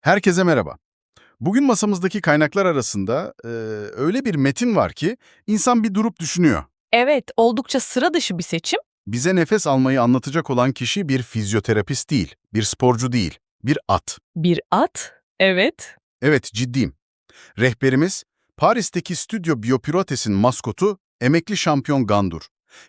Herkese merhaba. Bugün masamızdaki kaynaklar arasında e, öyle bir metin var ki insan bir durup düşünüyor. Evet, oldukça sıra dışı bir seçim. Bize nefes almayı anlatacak olan kişi bir fizyoterapist değil, bir sporcu değil, bir at. Bir at. Evet. Evet, ciddiyim. Rehberimiz, Paris'teki Stüdyo Biopirotes'in maskotu emekli şampiyon Gandur.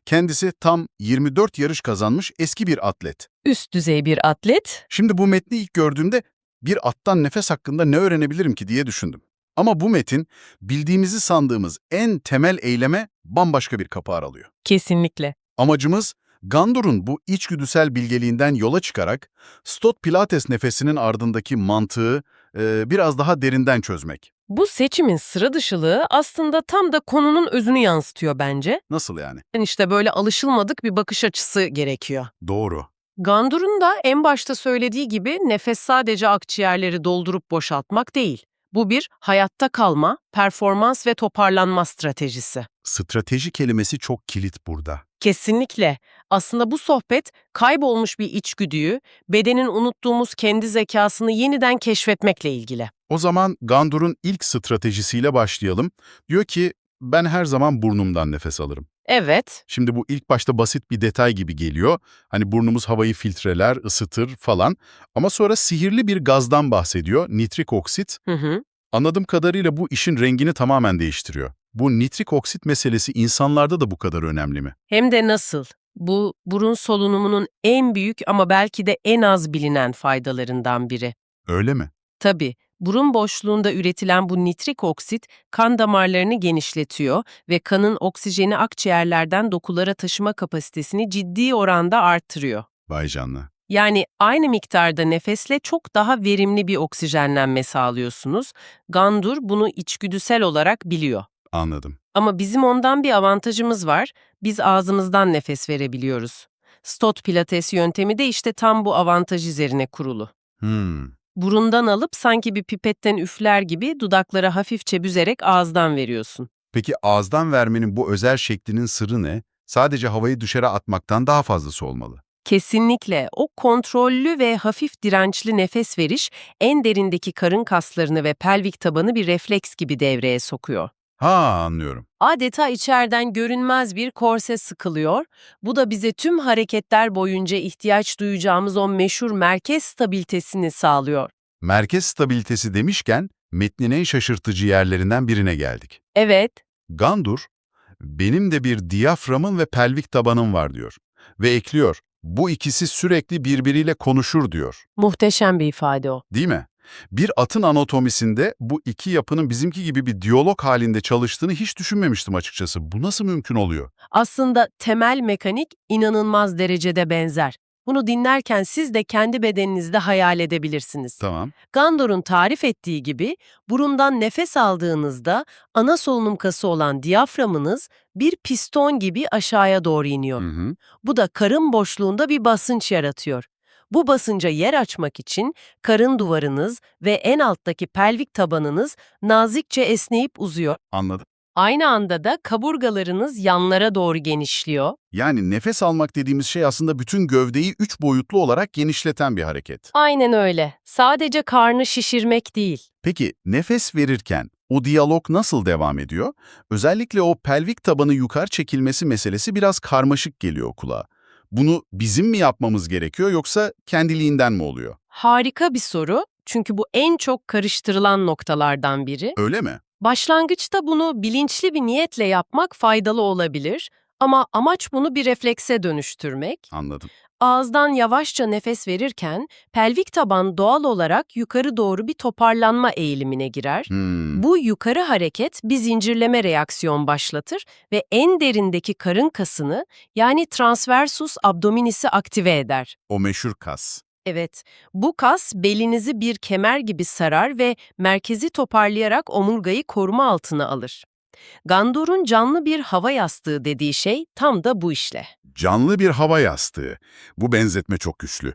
Kendisi tam 24 yarış kazanmış eski bir atlet. Üst düzey bir atlet. Şimdi bu metni ilk gördüğümde bir attan nefes hakkında ne öğrenebilirim ki diye düşündüm. Ama bu metin bildiğimizi sandığımız en temel eyleme bambaşka bir kapı aralıyor. Kesinlikle. Amacımız Gandur'un bu içgüdüsel bilgeliğinden yola çıkarak Stott Pilates nefesinin ardındaki mantığı e, biraz daha derinden çözmek. Bu seçimin sıra dışılığı aslında tam da konunun özünü yansıtıyor bence. Nasıl yani? Yani işte böyle alışılmadık bir bakış açısı gerekiyor. Doğru. Gandur'un da en başta söylediği gibi nefes sadece akciğerleri doldurup boşaltmak değil. Bu bir hayatta kalma, performans ve toparlanma stratejisi. Strateji kelimesi çok kilit burada. Kesinlikle. Aslında bu sohbet kaybolmuş bir içgüdüyü, bedenin unuttuğumuz kendi zekasını yeniden keşfetmekle ilgili. O zaman Gandur'un ilk stratejisiyle başlayalım. Diyor ki ben her zaman burnumdan nefes alırım. Evet, Şimdi bu ilk başta basit bir detay gibi geliyor. Hani burnumuz havayı filtreler, ısıtır falan. Ama sonra sihirli bir gazdan bahsediyor, nitrik oksit. hı hı. Anladığım kadarıyla bu işin rengini tamamen değiştiriyor. Bu nitrik oksit meselesi insanlarda da bu kadar önemli mi? Hem de nasıl? Bu burun solunumunun en büyük ama belki de en az bilinen faydalarından biri. Öyle mi? Tabii, burun boşluğunda üretilen bu nitrik oksit kan damarlarını genişletiyor ve kanın oksijeni akciğerlerden dokulara taşıma kapasitesini ciddi oranda arttırıyor. Vay canına. Yani aynı miktarda nefesle çok daha verimli bir oksijenlenme sağlıyorsunuz. Gandur bunu içgüdüsel olarak biliyor. Anladım. Ama bizim ondan bir avantajımız var. Biz ağzımızdan nefes verebiliyoruz. Stott Pilates yöntemi de işte tam bu avantaj üzerine kurulu. Hmm. Burundan alıp sanki bir pipetten üfler gibi dudaklara hafifçe büzerek ağızdan veriyorsun. Peki ağızdan vermenin bu özel şeklinin sırrı ne? Sadece havayı dışarı atmaktan daha fazlası olmalı. Kesinlikle o kontrollü ve hafif dirençli nefes veriş en derindeki karın kaslarını ve pelvik tabanı bir refleks gibi devreye sokuyor. Ha anlıyorum. Adeta içeriden görünmez bir korse sıkılıyor. Bu da bize tüm hareketler boyunca ihtiyaç duyacağımız o meşhur merkez stabilitesini sağlıyor. Merkez stabilitesi demişken metnin en şaşırtıcı yerlerinden birine geldik. Evet, Gandur, benim de bir diyaframım ve pelvik tabanım var diyor. Ve ekliyor, bu ikisi sürekli birbiriyle konuşur diyor. muhteşem bir ifade o. Değil mi? Bir atın anatomisinde bu iki yapının bizimki gibi bir diyalog halinde çalıştığını hiç düşünmemiştim açıkçası. Bu nasıl mümkün oluyor? Aslında temel mekanik inanılmaz derecede benzer. Bunu dinlerken siz de kendi bedeninizde hayal edebilirsiniz. Tamam. Gandor'un tarif ettiği gibi burundan nefes aldığınızda ana solunum kası olan diyaframınız bir piston gibi aşağıya doğru iniyor. Hı hı. Bu da karın boşluğunda bir basınç yaratıyor. Bu basınca yer açmak için karın duvarınız ve en alttaki pelvik tabanınız nazikçe esneyip uzuyor. Anladım. Aynı anda da kaburgalarınız yanlara doğru genişliyor. Yani nefes almak dediğimiz şey aslında bütün gövdeyi üç boyutlu olarak genişleten bir hareket. Aynen öyle. Sadece karnı şişirmek değil. Peki nefes verirken o diyalog nasıl devam ediyor? Özellikle o pelvik tabanı yukarı çekilmesi meselesi biraz karmaşık geliyor kulağa. Bunu bizim mi yapmamız gerekiyor yoksa kendiliğinden mi oluyor? Harika bir soru. Çünkü bu en çok karıştırılan noktalardan biri. Öyle mi? Başlangıçta bunu bilinçli bir niyetle yapmak faydalı olabilir ama amaç bunu bir reflekse dönüştürmek. Anladım. Ağızdan yavaşça nefes verirken pelvik taban doğal olarak yukarı doğru bir toparlanma eğilimine girer. Hmm, Bu yukarı hareket bir zincirleme reaksiyon başlatır ve en derindeki karın kasını yani transversus abdominis'i aktive eder. o meşhur kas. Evet, bu kas belinizi bir kemer gibi sarar ve merkezi toparlayarak omurgayı koruma altına alır. Gandor'un canlı bir hava yastığı dediği şey tam da bu işle. Canlı bir hava yastığı. Bu benzetme çok güçlü.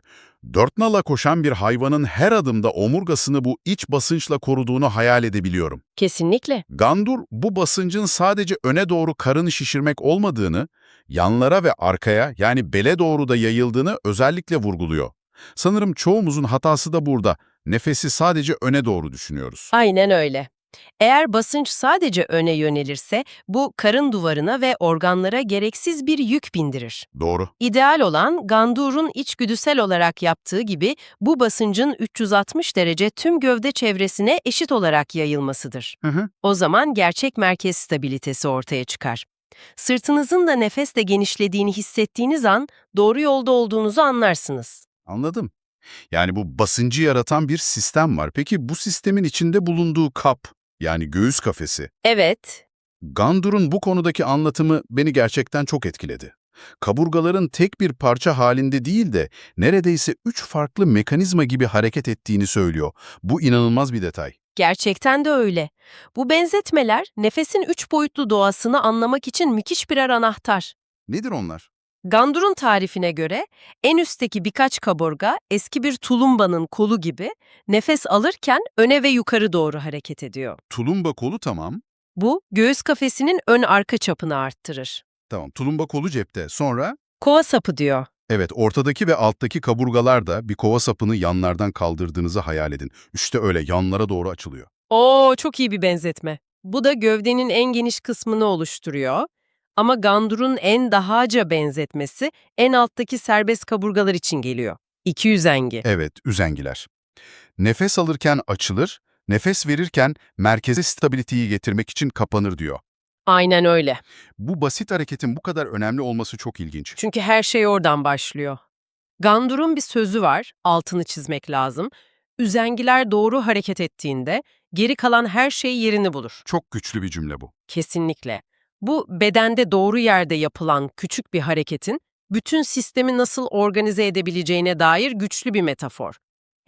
Dört nala koşan bir hayvanın her adımda omurgasını bu iç basınçla koruduğunu hayal edebiliyorum. Kesinlikle. Gandur bu basıncın sadece öne doğru karını şişirmek olmadığını, yanlara ve arkaya yani bele doğru da yayıldığını özellikle vurguluyor. Sanırım çoğumuzun hatası da burada. Nefesi sadece öne doğru düşünüyoruz. Aynen öyle. Eğer basınç sadece öne yönelirse bu karın duvarına ve organlara gereksiz bir yük bindirir. Doğru. İdeal olan Gandur'un içgüdüsel olarak yaptığı gibi bu basıncın 360 derece tüm gövde çevresine eşit olarak yayılmasıdır. Hı hı. O zaman gerçek merkez stabilitesi ortaya çıkar. Sırtınızın da nefesle genişlediğini hissettiğiniz an doğru yolda olduğunuzu anlarsınız. Anladım. Yani bu basıncı yaratan bir sistem var. Peki bu sistemin içinde bulunduğu kap, yani göğüs kafesi, Evet, Gandur'un bu konudaki anlatımı beni gerçekten çok etkiledi. Kaburgaların tek bir parça halinde değil de neredeyse üç farklı mekanizma gibi hareket ettiğini söylüyor. Bu inanılmaz bir detay. gerçekten de öyle. Bu benzetmeler nefesin üç boyutlu doğasını anlamak için müthiş birer anahtar. Nedir onlar? Gandur'un tarifine göre en üstteki birkaç kaburga eski bir tulumbanın kolu gibi nefes alırken öne ve yukarı doğru hareket ediyor. Tulumba kolu tamam. Bu göğüs kafesinin ön arka çapını arttırır. Tamam, tulumba kolu cepte. Sonra? Kova sapı diyor. Evet, ortadaki ve alttaki kaburgalar da bir kova sapını yanlardan kaldırdığınızı hayal edin. İşte öyle yanlara doğru açılıyor. Oo çok iyi bir benzetme. Bu da gövdenin en geniş kısmını oluşturuyor. Ama Gandur'un en dahaca benzetmesi en alttaki serbest kaburgalar için geliyor. İki üzengi. Evet, üzengiler. Nefes alırken açılır, nefes verirken merkeze stabiliteyi getirmek için kapanır diyor. Aynen öyle. Bu basit hareketin bu kadar önemli olması çok ilginç. Çünkü her şey oradan başlıyor. Gandur'un bir sözü var, altını çizmek lazım. Üzengiler doğru hareket ettiğinde geri kalan her şey yerini bulur. Çok güçlü bir cümle bu. Kesinlikle. Bu bedende doğru yerde yapılan küçük bir hareketin bütün sistemi nasıl organize edebileceğine dair güçlü bir metafor.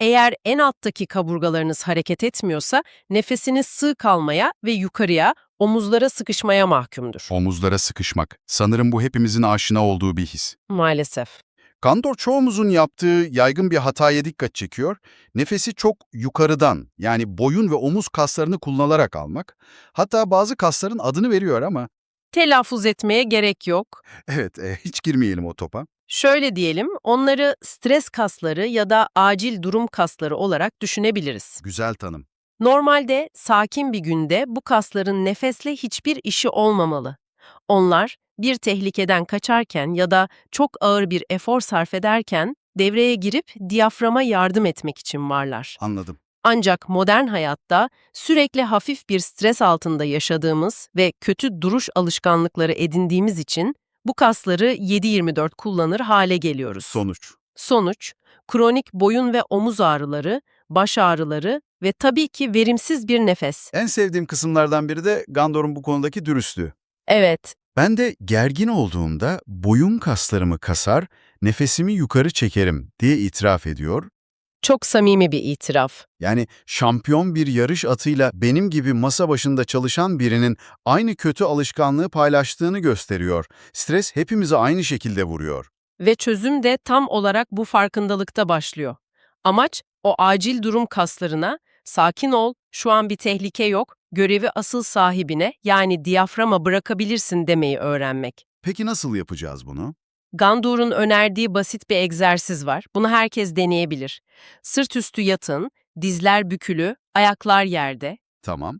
Eğer en alttaki kaburgalarınız hareket etmiyorsa nefesiniz sığ kalmaya ve yukarıya, omuzlara sıkışmaya mahkumdur. Omuzlara sıkışmak. Sanırım bu hepimizin aşina olduğu bir his. Maalesef. Kandor çoğumuzun yaptığı yaygın bir hataya dikkat çekiyor. Nefesi çok yukarıdan yani boyun ve omuz kaslarını kullanarak almak. Hatta bazı kasların adını veriyor ama Telaffuz etmeye gerek yok. evet e, hiç girmeyelim o topa. Şöyle diyelim, onları stres kasları ya da acil durum kasları olarak düşünebiliriz. Güzel tanım. Normalde sakin bir günde bu kasların nefesle hiçbir işi olmamalı. Onlar bir tehlikeden kaçarken ya da çok ağır bir efor sarf ederken devreye girip diyaframa yardım etmek için varlar. Anladım. Ancak modern hayatta sürekli hafif bir stres altında yaşadığımız ve kötü duruş alışkanlıkları edindiğimiz için bu kasları 7-24 kullanır hale geliyoruz. Sonuç. Sonuç, kronik boyun ve omuz ağrıları, baş ağrıları ve tabii ki verimsiz bir nefes. En sevdiğim kısımlardan biri de Gandor'un bu konudaki dürüstlüğü. Evet, Ben de gergin olduğumda boyun kaslarımı kasar, nefesimi yukarı çekerim diye itiraf ediyor. Çok samimi bir itiraf. Yani şampiyon bir yarış atıyla benim gibi masa başında çalışan birinin aynı kötü alışkanlığı paylaştığını gösteriyor. Stres hepimizi aynı şekilde vuruyor. Ve çözüm de tam olarak bu farkındalıkta başlıyor. Amaç, o acil durum kaslarına, sakin ol, şu an bir tehlike yok, görevi asıl sahibine yani diyaframa bırakabilirsin demeyi öğrenmek. Peki nasıl yapacağız bunu? Gandur'un önerdiği basit bir egzersiz var. Bunu herkes deneyebilir. Sırt üstü yatın, dizler bükülü, ayaklar yerde. Tamam.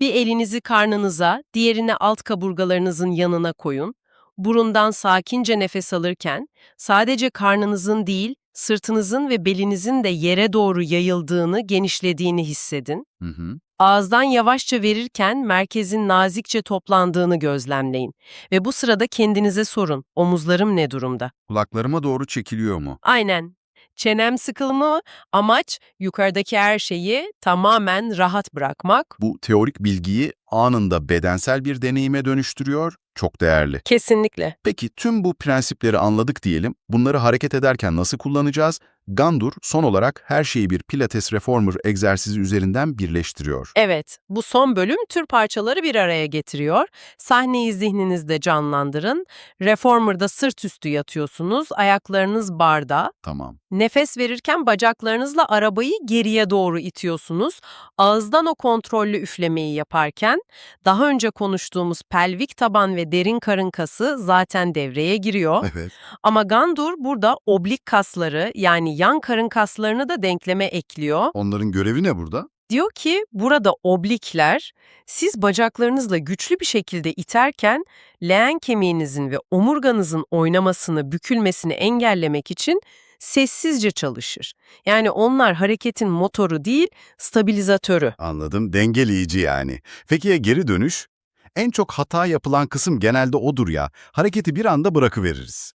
Bir elinizi karnınıza, diğerini alt kaburgalarınızın yanına koyun. Burundan sakince nefes alırken sadece karnınızın değil, sırtınızın ve belinizin de yere doğru yayıldığını, genişlediğini hissedin. Hı hı. Ağızdan yavaşça verirken merkezin nazikçe toplandığını gözlemleyin. Ve bu sırada kendinize sorun, omuzlarım ne durumda? Kulaklarıma doğru çekiliyor mu? Aynen. Çenem sıkılma, amaç yukarıdaki her şeyi tamamen rahat bırakmak. Bu teorik bilgiyi anında bedensel bir deneyime dönüştürüyor. Çok değerli. Kesinlikle. Peki tüm bu prensipleri anladık diyelim. Bunları hareket ederken nasıl kullanacağız? Gandur son olarak her şeyi bir Pilates Reformer egzersizi üzerinden birleştiriyor. Evet, bu son bölüm tür parçaları bir araya getiriyor. Sahneyi zihninizde canlandırın. Reformer'da sırt üstü yatıyorsunuz, ayaklarınız barda. Tamam. Nefes verirken bacaklarınızla arabayı geriye doğru itiyorsunuz. Ağızdan o kontrollü üflemeyi yaparken daha önce konuştuğumuz pelvik taban ve derin karın kası zaten devreye giriyor. Evet. Ama Gandur burada oblik kasları yani yan karın kaslarını da denkleme ekliyor. Onların görevi ne burada? Diyor ki burada oblikler siz bacaklarınızla güçlü bir şekilde iterken leğen kemiğinizin ve omurganızın oynamasını, bükülmesini engellemek için sessizce çalışır. Yani onlar hareketin motoru değil, stabilizatörü. Anladım, dengeleyici yani. Peki ya geri dönüş? En çok hata yapılan kısım genelde odur ya, hareketi bir anda bırakıveririz.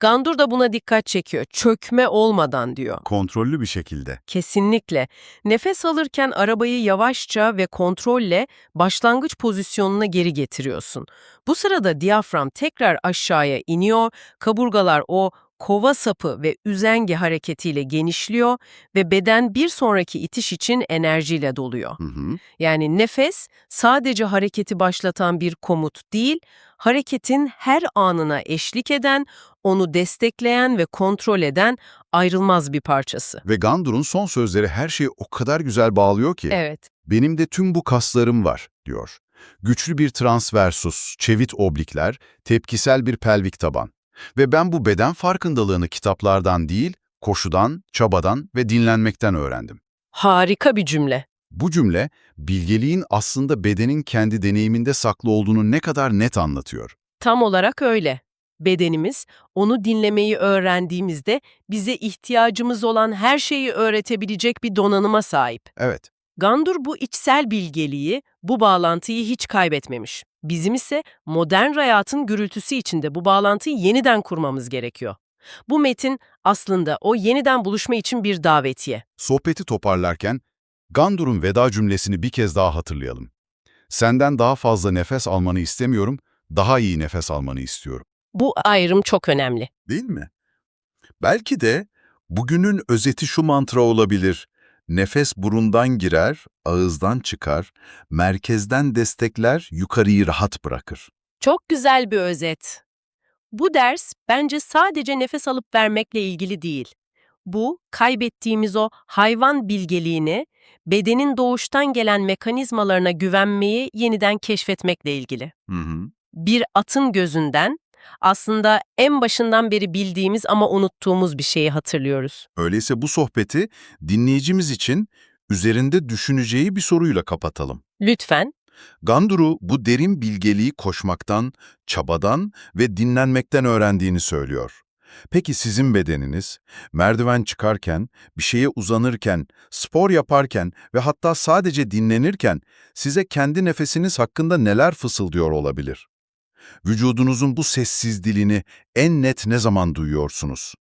Gandur da buna dikkat çekiyor. Çökme olmadan diyor. Kontrollü bir şekilde. Kesinlikle. Nefes alırken arabayı yavaşça ve kontrolle başlangıç pozisyonuna geri getiriyorsun. Bu sırada diyafram tekrar aşağıya iniyor, kaburgalar o kova sapı ve üzenge hareketiyle genişliyor ve beden bir sonraki itiş için enerjiyle doluyor. Hı hı. Yani nefes sadece hareketi başlatan bir komut değil, hareketin her anına eşlik eden, onu destekleyen ve kontrol eden ayrılmaz bir parçası. Ve Gandur'un son sözleri her şeyi o kadar güzel bağlıyor ki. Evet. Benim de tüm bu kaslarım var, diyor. Güçlü bir transversus, çevit oblikler, tepkisel bir pelvik taban. Ve ben bu beden farkındalığını kitaplardan değil, koşudan, çabadan ve dinlenmekten öğrendim. Harika bir cümle. Bu cümle, bilgeliğin aslında bedenin kendi deneyiminde saklı olduğunu ne kadar net anlatıyor. Tam olarak öyle. Bedenimiz, onu dinlemeyi öğrendiğimizde bize ihtiyacımız olan her şeyi öğretebilecek bir donanıma sahip. Evet, Gandur bu içsel bilgeliği, bu bağlantıyı hiç kaybetmemiş. Bizim ise modern hayatın gürültüsü içinde bu bağlantıyı yeniden kurmamız gerekiyor. Bu metin aslında o yeniden buluşma için bir davetiye. sohbeti toparlarken Gandur'un veda cümlesini bir kez daha hatırlayalım. Senden daha fazla nefes almanı istemiyorum, daha iyi nefes almanı istiyorum. Bu ayrım çok önemli. Değil mi? Belki de bugünün özeti şu mantra olabilir. Nefes burundan girer, ağızdan çıkar, merkezden destekler, yukarıyı rahat bırakır. Çok güzel bir özet. Bu ders bence sadece nefes alıp vermekle ilgili değil. Bu, kaybettiğimiz o hayvan bilgeliğini, bedenin doğuştan gelen mekanizmalarına güvenmeyi yeniden keşfetmekle ilgili. Hı hı. Bir atın gözünden aslında en başından beri bildiğimiz ama unuttuğumuz bir şeyi hatırlıyoruz. Öyleyse bu sohbeti dinleyicimiz için üzerinde düşüneceği bir soruyla kapatalım. Lütfen Gandur'u bu derin bilgeliği koşmaktan, çabadan ve dinlenmekten öğrendiğini söylüyor. Peki sizin bedeniniz, merdiven çıkarken, bir şeye uzanırken, spor yaparken ve hatta sadece dinlenirken size kendi nefesiniz hakkında neler fısıldıyor olabilir? Vücudunuzun bu sessiz dilini en net ne zaman duyuyorsunuz?